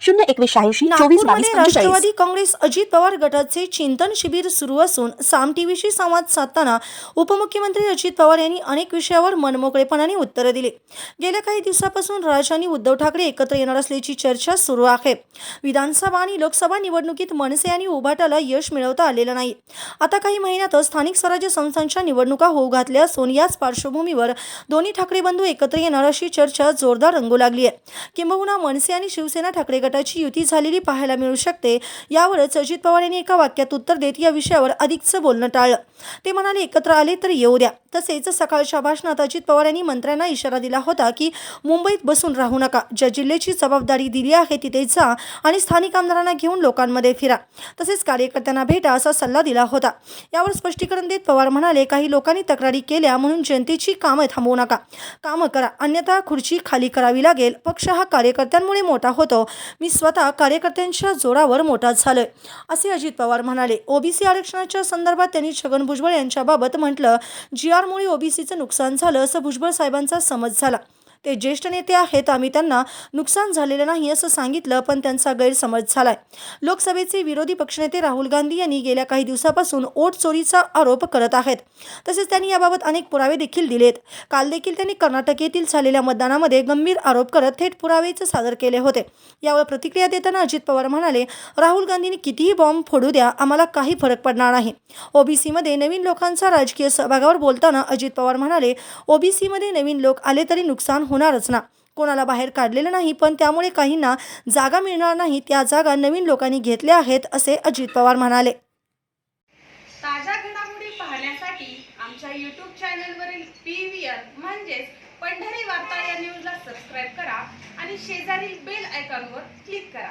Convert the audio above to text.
शून्य एकवीस शहाऐंशी चोवीस राष्ट्रवादी काँग्रेस अजित पवार गटाचे चिंतन शिबिर सुरू असून साम टीव्हीशी संवाद साधताना उपमुख्यमंत्री अजित पवार यांनी अनेक विषयावर मनमोकळेपणाने उत्तरं दिली. गेल्या काही दिवसापासून राज आणि उद्धव ठाकरे एकत्र येणार असल्याची चर्चा सुरू आहे. विधानसभा आणि लोकसभा निवडणुकीत मनसे आणि उभाटाला यश मिळवता आलेलं नाही. आता काही महिन्यातच स्थानिक स्वराज्य संस्थांच्या निवडणुका होऊ घातल्या असून याच पार्श्वभूमीवर दोन्ही ठाकरे बंधू एकत्र येणार अशी चर्चा जोरदार रंगू लागली आहे. किंबहुना मनसे आणि शिवसेना ठाकरे गटाची युती झालेली पाहायला मिळू शकते. यावरच अजित पवार यांनी एका वाक्यात उत्तर देत या विषयावर अधिकचं बोलणं टाळलं. ते म्हणाले एकत्र आले तर येऊ द्या. तसेच सकाळच्या भाषणात अजित पवार यांनी मंत्र्यांना इशारा दिला होता की मुंबईत बसून राहू नका. ज्या जिल्ह्याची जबाबदारी दिली आहे तिथे जा आणि स्थानिक आमदारांना घेऊन लोकांमध्ये फिरा. तसेच कार्यकर्त्यांना भेटा असा सल्ला दिला होता. यावर स्पष्टीकरण देत पवार म्हणाले काही लोकांनी तक्रारी केल्या म्हणून जनतेची कामं थांबवू नका. कामं करा. अन्यथा खुर्ची खाली करावी लागेल. पक्ष हा कार्यकर्त्यांमुळे मोठा होतो. मी स्वतः कार्यकर्त्यांच्या जोरावर मोठा झालोय. असे अजित पवार म्हणाले ओबीसी आरक्षणाच्या संदर्भात त्यांनी छगन भुजबळ यांच्याबाबत म्हटलं जी आरमुळे ओबीसीचं नुकसान झालं असं भुजबळ साहेबांचा समज झाला. ते ज्येष्ठ नेते आहेत आम्ही त्यांना नुकसान झालेलं नाही असं सांगितलं पण त्यांचा गैरसमज झालाय. लोकसभेचे विरोधी पक्षनेते राहुल गांधी यांनी गेल्या काही दिवसापासून ओट चोरीचा आरोप करत आहेत. तसेच त्यांनी याबाबत अनेक पुरावे देखील दिलेत. काल देखील त्यांनी कर्नाटक येथील झालेल्या मतदानामध्ये गंभीर आरोप करत थेट पुरावेच सादर केले होते. यावर प्रतिक्रिया देताना अजित पवार म्हणाले राहुल गांधींनी कितीही बॉम्ब फोडू द्या आम्हाला काही फरक पडणार नाही. ओबीसीमध्ये नवीन लोकांचा राजकीय सहभागावर बोलताना अजित पवार म्हणाले ओबीसीमध्ये नवीन लोक आले तरी नुकसान होणारच ना. कोणाला बाहेर काढलेलं नाही पण त्यामुळे काहींना जागा मिळणार नाही. त्या जागा नवीन लोकांनी घेतल्या आहेत असे अजित पवार म्हणाले. ताज्या घडामोडी पाहण्यासाठी आमच्या यूट्यूब चॅनलवरील पी व्ही आर म्हणजेच पंढरी वार्ता या न्यूजला सबस्क्राईब करा आणि शेजारील बेल आयकॉनवर क्लिक करा.